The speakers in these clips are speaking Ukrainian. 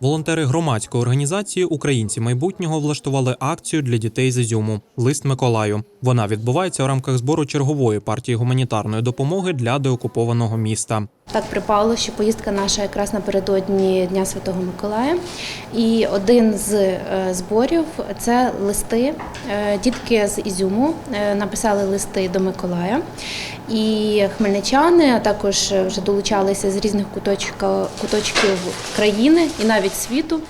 Волонтери громадської організації Українці майбутнього влаштували акцію для дітей з Ізюму Лист Миколаю. Вона відбувається у рамках збору чергової партії гуманітарної допомоги для деокупованого міста. Так припало, що поїздка наша якраз напередодні Дня Святого Миколая. І один з е, зборів це листи. Е, Дітки з Ізюму е, написали листи до Миколая. І хмельничани, а також вже долучалися з різних куточків країни і навіть світу.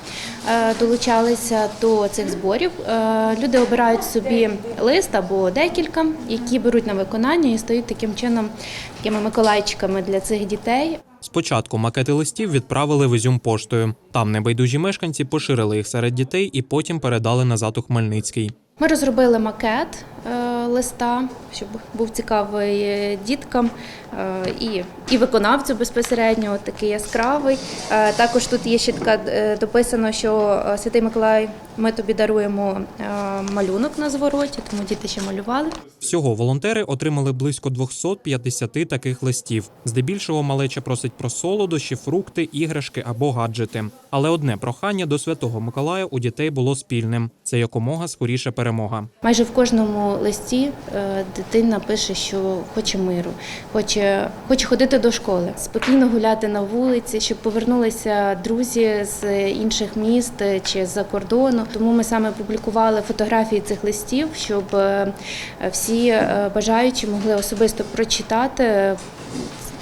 е, Долучалися до цих зборів. Е, Люди обирають собі лист або декілька, які беруть на виконання і стають таким чином такими миколайчиками для цих дітей. Спочатку макети листів відправили в Ізюм поштою. Там небайдужі мешканці поширили їх серед дітей і потім передали назад у Хмельницький. Ми розробили макет е, листа, щоб був цікавий е, діткам е, і, і виконавцю безпосередньо, от такий яскравий. Е, також тут є ще така дописано, що Святий Миколай, ми тобі даруємо малюнок на звороті, тому діти ще малювали. Всього волонтери отримали близько 250 таких листів. Здебільшого малеча просить про солодощі, фрукти, іграшки або гаджети. Але одне прохання до святого Миколая у дітей було спільним: це якомога скоріше перемога. Майже в кожному листі е, дитина пише, що хоче миру, хоче, хоче ходити до школи, спокійно гуляти на вулиці, щоб повернулися друзі з інших міст чи з-за кордону. Тому ми саме публікували фотографії цих листів, щоб е, всі е, бажаючі могли особисто прочитати.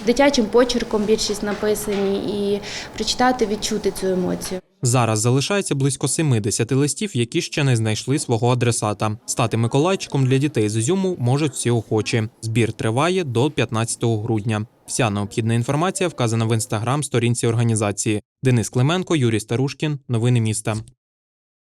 Дитячим почерком більшість написані і прочитати, відчути цю емоцію. Зараз залишається близько 70 листів, які ще не знайшли свого адресата. Стати миколайчиком для дітей з Ізюму можуть всі охочі. Збір триває до 15 грудня. Вся необхідна інформація вказана в інстаграм сторінці організації. Денис Клименко, Юрій Старушкін. Новини міста.